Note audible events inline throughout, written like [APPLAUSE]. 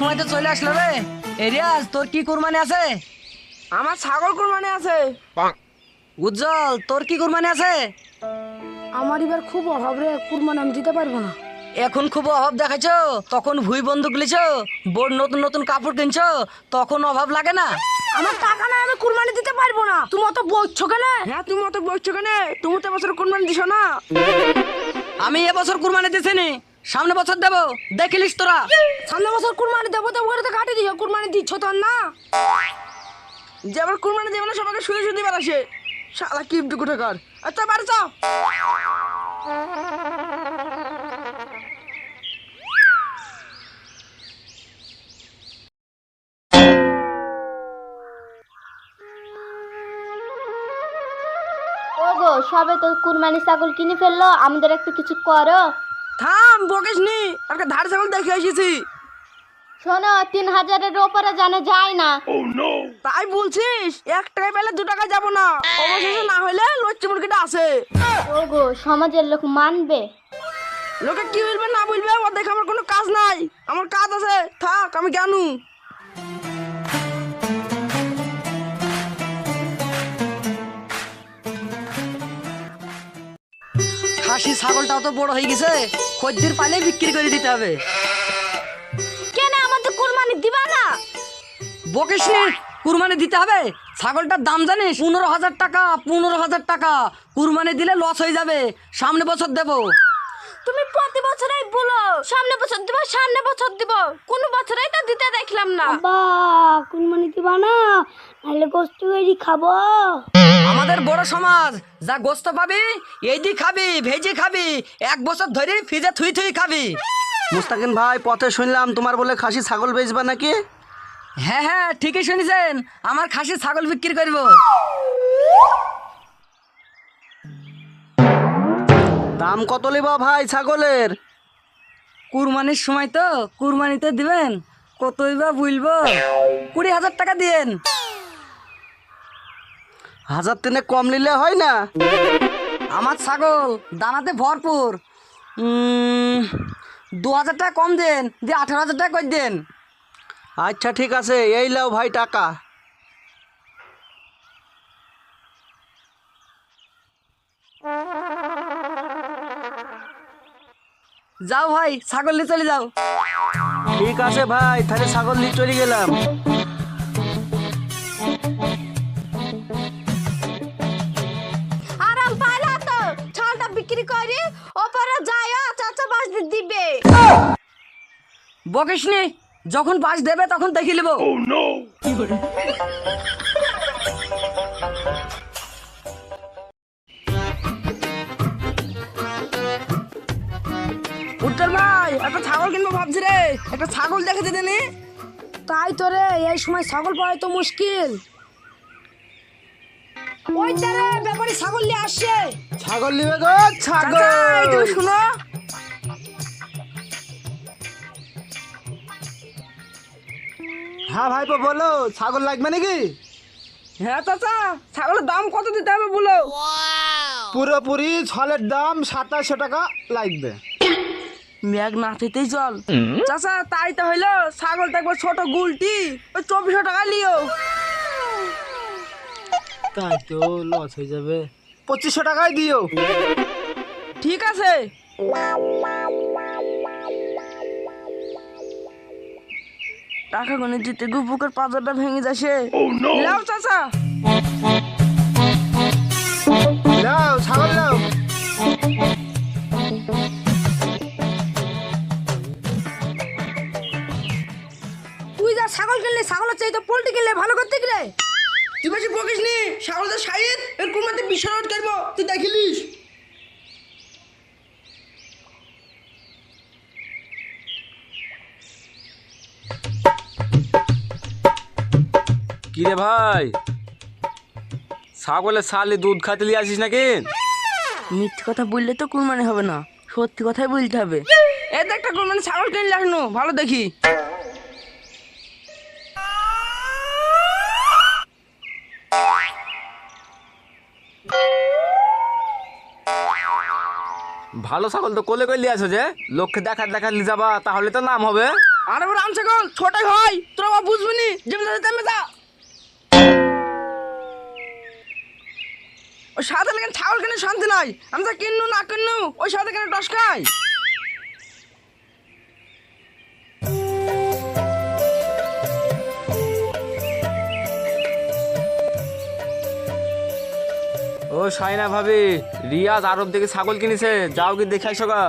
সময় তো চলে আসলো রে। এরিয়াজ তোর কি কুরবানি আছে? আমার ছাগল কোরবানি আছে। উজ্জ্বল তোর কি কুরবানি আছে? আমার এবার খুব অভাব রে কুরবানি আমি দিতে পারব না। এখন খুব অভাব দেখাইছো? তখন ভুই বন্দুক লিছো বোর নতুন নতুন কাপড় কিনছো তখন অভাব লাগে না? আমার টাকা না আমি কুরবানি দিতে পারব না। তুমি অত বলছো কেন? হ্যাঁ তুমি অত বলছো কেন? তুমি তো বছর কুরবানি দিছো না। আমি এবছর কুরবানি দিছিনি সামনে বছর দেবো দেখিলিস তোরা? সামনে বছর কুরবানি দেবো দেবো করে তো কাটি দিও কুরবানি দিচ্ছ তো না? যে আবার কুরবানি দেবে না সবাইকে শুয়ে শুয়ে দিবার আসে শালা কিপটু কোথাকার আচ্ছা বাড়ি চাও ওগো সবে তো কুরবানি ছাগল কিনে ফেলল আমাদের একটু কিছু করো। থাম বকিস নি একটা ধার ছাগল দেখে এসেছি। শোনো তিন হাজারের ওপরে জানে যায় না। তাই বলছিস এক টাকা পেলে দু টাকা যাব না। অবশেষে না হলে লচ্চি মুরগিটা আছে। ওগো সমাজের লোক মানবে। লোকে কি বলবে না বলবে ও দেখে আমার কোনো কাজ নাই। আমার কাজ আছে থাক আমি জানু। খাসি ছাগলটাও তো বড় হয়ে গেছে। খদ্দের পালে বিক্রি করে দিতে হবে। কেন আমাদের কুরবানি দিবা না? বকিস কুরবানি দিতে হবে। ছাগলটার দাম জানিস? পনেরো হাজার টাকা পনেরো হাজার টাকা। কুরবানি দিলে লস হয়ে যাবে। সামনে বছর দেবো। তুমি প্রতি বছরই বলো সামনে বছর দিব সামনে বছর দিব। কোন বছরই তো দিতে দেখলাম না। বা কুরবানি দিবা না নাহলে গোস্ত তৈরি খাব। আমাদের বড় সমাজ যা গোস্ত পাবি এই দি খাবি ভেজে খাবি এক বছর ধরে ফ্রিজে থুই থুই খাবি। মুস্তাকিন ভাই পথে শুনলাম তোমার বলে খাসি ছাগল বেচবা নাকি? হ্যাঁ হ্যাঁ ঠিকই শুনেছেন। আমার খাসি ছাগল বিক্রি করব। দাম কত লিবা ভাই ছাগলের? কুরবানির সময় তো কুরবানিতে দিবেন কতই বা বুঝব কুড়ি হাজার টাকা দিয়েন। হাজার তিনে কম নিলে হয় না? আমার ছাগল দানাতে ভরপুর। দু হাজার টাকা কম দেন দিয়ে আঠারো হাজার টাকা করে দেন? আচ্ছা ঠিক আছে এই লাও ভাই টাকা। যাও ভাই ছাগল নিয়ে চলে যাও। ঠিক আছে ভাই তাহলে ছাগল নিয়ে চলে গেলাম। আরাম তো ছালটা বিক্রি করি ওপরে যায় চাচা বাস দিবে। বকিস নি যখন বাস দেবে তখন দেখি নেব। [LAUGHS] ভাই একটা ছাগল কিনবো ভাবছি রে। একটা ছাগল দেখে দিতে নি তাই তো রে এই সময় ছাগল পাওয়া তো মুশকিল। ওই তারে ব্যাপারে ছাগল নিয়ে আসছে। ছাগল নিবে গো ছাগল। তুমি শুনো। হ্যাঁ ভাইপো বলো ছাগল লাগবে নাকি? হ্যাঁ চাচা ছাগলের দাম কত দিতে হবে বলো। পুরোপুরি ছলের দাম সাতাশশো টাকা লাগবে। মেঘ না থেতেই চল চাচা তাই তো হইল ছাগলটা একবার ছোট গুলটি ওই চব্বিশশো টাকা লিও। তাই তো লস হয়ে যাবে। পঁচিশশো টাকায় দিও। ঠিক আছে। টাকা গনে দিতে গুপুকের পাজারটা ভেঙে যাচ্ছে। লাও চাচা। লাও ছাগল লাও। ছাগলের চাই তো পোল্ট্রি কিনলে ভালো করতে গেলে তুই বেশি বকিস নি ছাগলটা সাইড এর কোন মধ্যে বিশ্বরোড করব তুই দেখিলিস? কিরে ভাই? ছাগলের সালে দুধ খাতে লিয়ে আসিস নাকি? মিথ্যে কথা বললে তো কুরবানি হবে না সত্যি কথাই বলতে হবে। এই দেখ একটা কুরবানি ছাগল কিনলে আসনো ভালো দেখি। ভালো ছাগল তো কোলে কোলে আছো যে। লোককে দেখা দেখা নিয়ে যাবা, তাহলে তো নাম হবে। আরে বড় আম ছাগল, ছোটাই হয়। তোরা বাবা বুঝবি নি? যেমন তেমন যা। ওই সাদা লেগে ছাগল কিনে শান্তি নাই। আমি তো কিনু না কিনু ওই সাদা কেন টস সাইনা ভাবি রিয়াজ আরব থেকে ছাগল কিনেছে যাও কি দেখে আসো গা।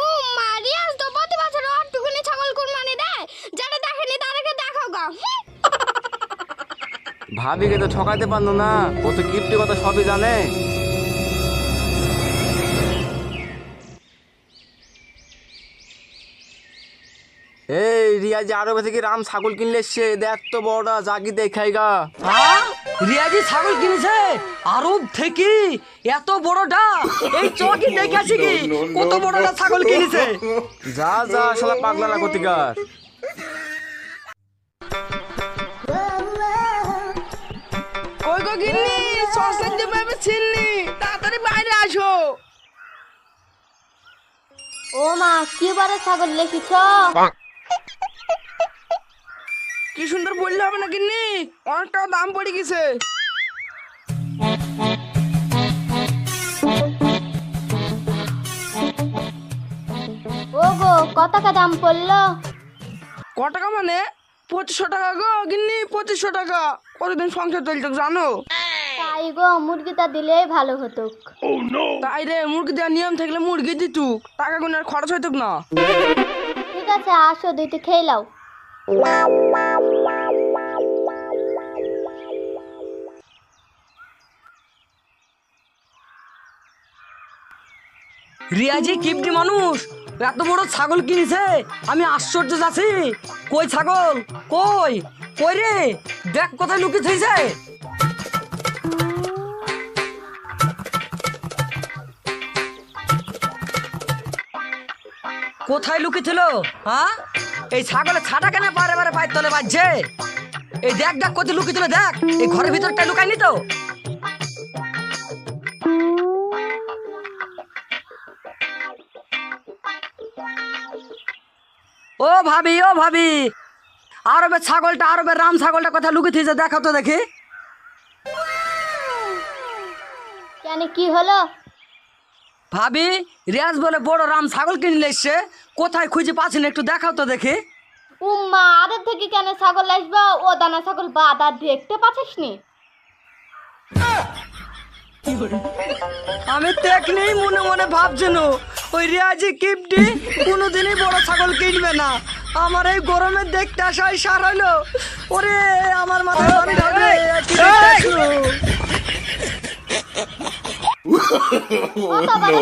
ও মারিয়াস তো প্রতি বছর অটুকুনি ছাগল কুরবানি দেয়? যারা দেখেনি তাদেরকে দেখাও গা। ভাবিকে তো ঠকাইতে পারল না ও তো কিপ্টি কথা সবই জানে। এই রিয়াজ আরবে থেকে রাম ছাগল কিনলে এসছে দেখ তো বড়টা জাগি দেখাই গা। হ্যাঁ? রিয়াজি ছাগল কিনেছে? আরব থেকে? এত বড়টা এই চকি [LAUGHS] দেখেছি কি? কত বড়টা ছাগল কিনেছে? যা যা শালা পাগলা না কতিকার। কই গো গিন্নি? সসের পাবে ছিননি। তাড়াতাড়ি বাইরে আসো। ও মা কি বারে ছাগল লেখিছ বললে হবে না গিন্নি? অনেকটা দাম পড়ে গেছে। ও গো কত টাকা দাম পড়ল? ক টাকা মানে? পঁচিশশো টাকা গো গিন্নি পঁচিশশো টাকা। কতদিন সংসার চলছে জানো? তাই গো মুরগিটা দিলেই ভালো হতো তাই রে মুরগি দেওয়ার নিয়ম থাকলে মুরগি দিতুক। টাকা গুনার খরচ হইতুক না। ঠিক আছে আসো দুইটা খেয়ে লাও রিয়াজি কিপটি মানুষ, এত বড় ছাগল কিনেছে, আমি আশ্চর্য যাচ্ছি কই ছাগল? কই? কই রে? দেখ কোথায় লুকিয়ে থইছে। কোথায় লুকিয়েছিল হ্যাঁ? এই ছাগলের ছাটা কেন বারে বারে পায়ের তলে বাজছে? এই দেখ দেখ কোথায় লুকিয়েছিল দেখ। এই ঘরের ভিতরটা লুকায়নি তো? ও ভাবি ও ভাবি। আরবের ছাগলটা আরবে রাম ছাগলটা কথা লুকিয়ে থিয়েছে দেখো তো দেখি। কেন কি হলো? ভাবি রিয়াজ বলে বড় রাম ছাগল কিনলে এসছে। কোথায় খুঁজে পাচ্ছেন একটু দেখাও তো দেখি। উম্মা আদের থেকে কেন ছাগল আসবে? ও দানা ছাগল বাদ আর দেখতে পাচ্ছিস নি? আমি দেখলেই মনে মনে ভাবছেন ওই রিয়াজি কিপটি কোনোদিনই বড় ছাগল কিনবে না আমার এই গরমে দেখতে আসাই সার হইল ওরে আমার মাথায় পানি ঢালবে, কি দেখতেছো? অত বড়